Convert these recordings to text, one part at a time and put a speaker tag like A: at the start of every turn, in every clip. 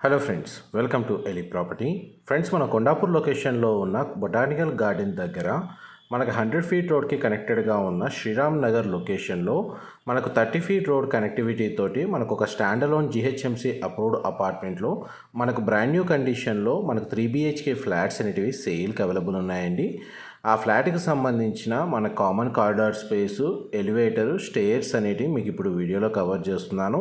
A: Hello friends welcome to Eli property friends మన కొండాపూర్ లొకేషన్లో ఉన్న బొటానికల్ గార్డెన్ దగ్గర మనకు హండ్రెడ్ ఫీట్ రోడ్కి కనెక్టెడ్గా ఉన్న శ్రీరామ్ నగర్ లొకేషన్లో మనకు థర్టీ ఫీట్ రోడ్ కనెక్టివిటీ తోటి మనకు ఒక స్టాండ్ అలోన్ జిహెచ్ఎంసీ అప్రూవ్డ్ అపార్ట్మెంట్లో మనకు బ్రాండ్ న్యూ కండిషన్లో మనకు త్రీ బిహెచ్కే ఫ్లాట్స్ అనేటివి సేల్కి అవైలబుల్ ఉన్నాయండి. ఆ ఫ్లాట్కి సంబంధించిన మన common corridor space elevator stairs అనేటివి మీకు ఇప్పుడు వీడియోలో కవర్ చేస్తున్నాను.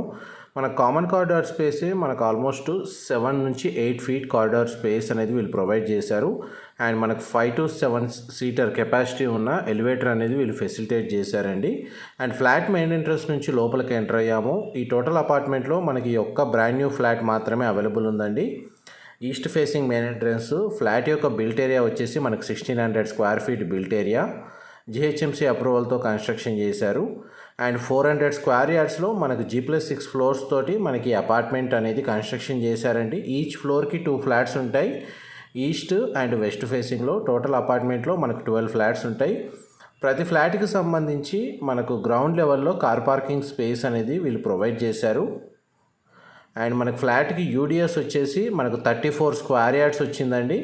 A: మన కామన్ కారిడార్ స్పేస్ మనకు ఆల్మోస్ట్ సెవెన్ నుంచి ఎయిట్ ఫీట్ కారిడార్ స్పేస్ అనేది వీళ్ళు ప్రొవైడ్ చేశారు. అండ్ మనకు five to seven seater capacity ఉన్న ఎలివేటర్ అనేది వీళ్ళు ఫెసిలిటేట్ చేశారండి. అండ్ ఫ్లాట్ మెయిన్ ఎంట్రన్స్ నుంచి లోపలికి ఎంటర్ అయ్యాము. ఈ టోటల్ అపార్ట్మెంట్లో మనకి ఒక్క బ్రాండ్ న్యూ ఫ్లాట్ మాత్రమే అవైలబుల్ ఉందండి. East facing main entrance flat యొక్క బిల్ట్ ఏరియా వచ్చేసి మనకు sixteen hundred square feet built area GHMC అప్రూవల్తో construction చేశారు. అండ్ ఫోర్ హండ్రెడ్ స్క్వేర్ యార్డ్స్లో మనకు జీ ప్లస్ సిక్స్ ఫ్లోర్స్ తోటి మనకి అపార్ట్మెంట్ అనేది కన్స్ట్రక్షన్ చేశారండి. ఈచ్ ఫ్లోర్కి టూ ఫ్లాట్స్ ఉంటాయి. ఈస్ట్ అండ్ వెస్ట్ ఫేసింగ్లో టోటల్ అపార్ట్మెంట్లో మనకు ట్వెల్వ్ ఫ్లాట్స్ ఉంటాయి. ప్రతి ఫ్లాట్కి సంబంధించి మనకు గ్రౌండ్ లెవెల్లో కార్ పార్కింగ్ స్పేస్ అనేది వీళ్ళు ప్రొవైడ్ చేశారు. అండ్ మనకు ఫ్లాట్కి యూడిఎస్ వచ్చేసి మనకు థర్టీ ఫోర్ స్క్వేర్ యార్డ్స్ వచ్చిందండి.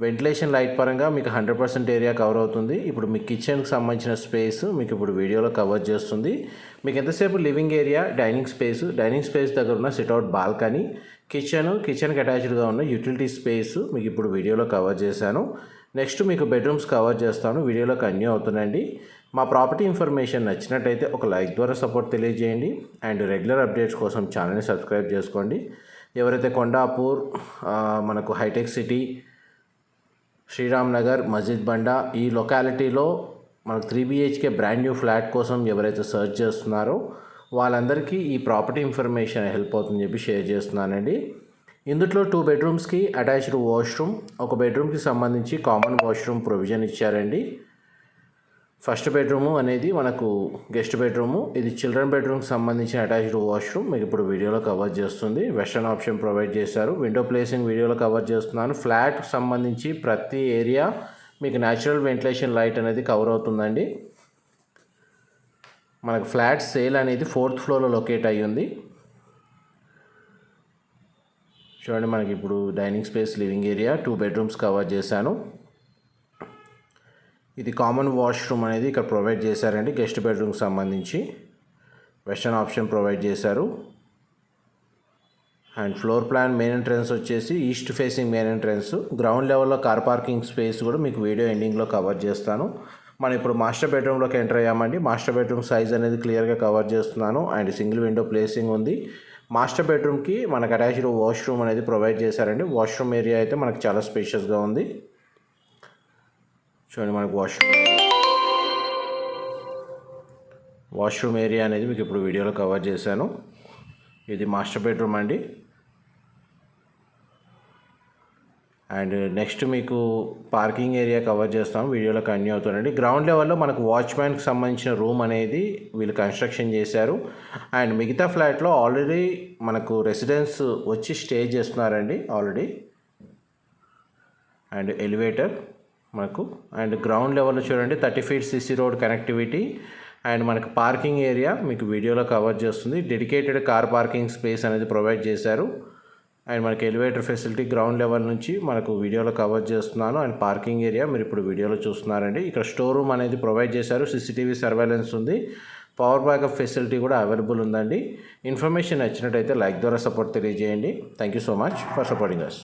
A: వెంటిలేషన్ లైట్ పరంగా మీకు హండ్రెడ్ పర్సెంట్ ఏరియా కవర్ అవుతుంది. ఇప్పుడు మీ కిచెన్కి సంబంధించిన స్పేస్ మీకు ఇప్పుడు వీడియోలో కవర్ చేస్తుంది. మీకు ఎంతసేపు living area dining space? Dining space దగ్గర ఉన్న సిట్అవుట్ బాల్కనీ కిచెన్ కిచెన్కి అటాచ్డ్గా ఉన్న యూటిలిటీ స్పేస్ మీకు ఇప్పుడు వీడియోలో కవర్ చేశాను. నెక్స్ట్ మీకు బెడ్రూమ్స్ కవర్ చేస్తాను. వీడియోలో కన్యూ అవుతుందండి. మా ప్రాపర్టీ ఇన్ఫర్మేషన్ నచ్చినట్టయితే ఒక లైక్ ద్వారా సపోర్ట్ తెలియజేయండి. అండ్ రెగ్యులర్ అప్డేట్స్ కోసం ఛానల్ని సబ్స్క్రైబ్ చేసుకోండి. ఎవరైతే కొండాపూర్ మనకు హైటెక్ సిటీ శ్రీరామ్ నగర్ మస్జిద్ బండా ఈ లొకాలిటీలో మనకు three BHK brand new flat కోసం ఎవరైతే సర్చ్ చేస్తున్నారో వాళ్ళందరికీ ఈ ప్రాపర్టీ ఇన్ఫర్మేషన్ హెల్ప్ అవుతుందని చెప్పి షేర్ చేస్తున్నానండి. ఇందులో టూ బెడ్రూమ్స్కి అటాచ్డ్ వాష్రూమ్ ఒక బెడ్రూమ్కి సంబంధించి కామన్ వాష్రూమ్ ప్రొవిజన్ ఇచ్చారండి. ఫస్ట్ బెడ్రూము అనేది మనకు గెస్ట్ బెడ్రూము ఇది చిల్డ్రన్ బెడ్రూమ్కి సంబంధించిన అటాచ్డ్ వాష్రూమ్ మీకు ఇప్పుడు వీడియోలో కవర్ చేస్తుంది. వెస్టర్న్ ఆప్షన్ ప్రొవైడ్ చేశారు. విండో ప్లేసింగ్ వీడియోలో కవర్ చేస్తున్నాను. ఫ్లాట్ సంబంధించి ప్రతి ఏరియా మీకు న్యాచురల్ వెంటిలేషన్ లైట్ అనేది కవర్ అవుతుందండి. మనకు ఫ్లాట్ సేల్ అనేది ఫోర్త్ ఫ్లోర్లో లొకేట్ అయ్యి ఉంది చూడండి మనకి ఇప్పుడు dining space living area two bedrooms cover చేశాను. ఇది కామన్ వాష్రూమ్ అనేది ఇక్కడ ప్రొవైడ్ చేశారండి గెస్ట్ బెడ్రూమ్కి సంబంధించి. వెస్టర్న్ ఆప్షన్ ప్రొవైడ్ చేశారు. And floor plan main entrance వచ్చేసి east facing main entrance. Ground లెవెల్లో కార్ పార్కింగ్ స్పేస్ కూడా మీకు వీడియో ఎండింగ్లో కవర్ చేస్తాను. మనం ఇప్పుడు మాస్టర్ బెడ్రూమ్లోకి ఎంటర్ అయ్యామండి. మాస్టర్ బెడ్రూమ్ సైజ్ అనేది క్లియర్గా కవర్ చేస్తున్నాను. అండ్ సింగిల్ విండో ప్లేసింగ్ ఉంది. మాస్టర్ బెడ్రూమ్కి మనకు అటాచ్డ్ వాష్రూమ్ అనేది ప్రొవైడ్ చేశారండి. వాష్రూమ్ ఏరియా అయితే మనకు చాలా స్పేషియస్గా ఉంది. చూడండి మనకు వాష్రూమ్ వాష్రూమ్ ఏరియా అనేది మీకు ఇప్పుడు వీడియోలో కవర్ చేశాను. ఇది మాస్టర్ బెడ్రూమ్ అండి. అండ్ నెక్స్ట్ మీకు పార్కింగ్ ఏరియా కవర్ చేస్తాం వీడియోలో కన్యూ అవుతుందండి గ్రౌండ్ లెవెల్లో మనకు వాచ్మ్యాన్కి సంబంధించిన రూమ్ అనేది వీళ్ళు కన్స్ట్రక్షన్ చేశారు. అండ్ మిగతా ఫ్లాట్లో ఆల్రెడీ మనకు రెసిడెన్స్ వచ్చి స్టే చేస్తున్నారండి ఆల్రెడీ అండ్ ఎలివేటర్ మనకు అండ్ గ్రౌండ్ లెవెల్లో చూడండి thirty feet CC road connectivity and మనకు పార్కింగ్ ఏరియా మీకు వీడియోలో కవర్ చేస్తుంది. డెడికేటెడ్ కార్ పార్కింగ్ స్పేస్ అనేది ప్రొవైడ్ చేశారు. అండ్ మనకి ఎలివేటర్ ఫెసిలిటీ గ్రౌండ్ లెవెల్ నుంచి మనకు వీడియోలో కవర్ చేస్తున్నాను. అండ్ పార్కింగ్ ఏరియా మీరు ఇప్పుడు వీడియోలో చూస్తున్నారండి. ఇక్కడ స్టోర్ రూమ్ అనేది ప్రొవైడ్ చేశారు. సీసీటీవీ సర్వేలెన్స్ ఉంది. పవర్ బ్యాకప్ ఫెసిలిటీ కూడా అవైలబుల్ ఉందండి. ఇన్ఫర్మేషన్ నచ్చినట్టయితే లైక్ ద్వారా సపోర్ట్ తెలియజేయండి. Thank you so much for supporting us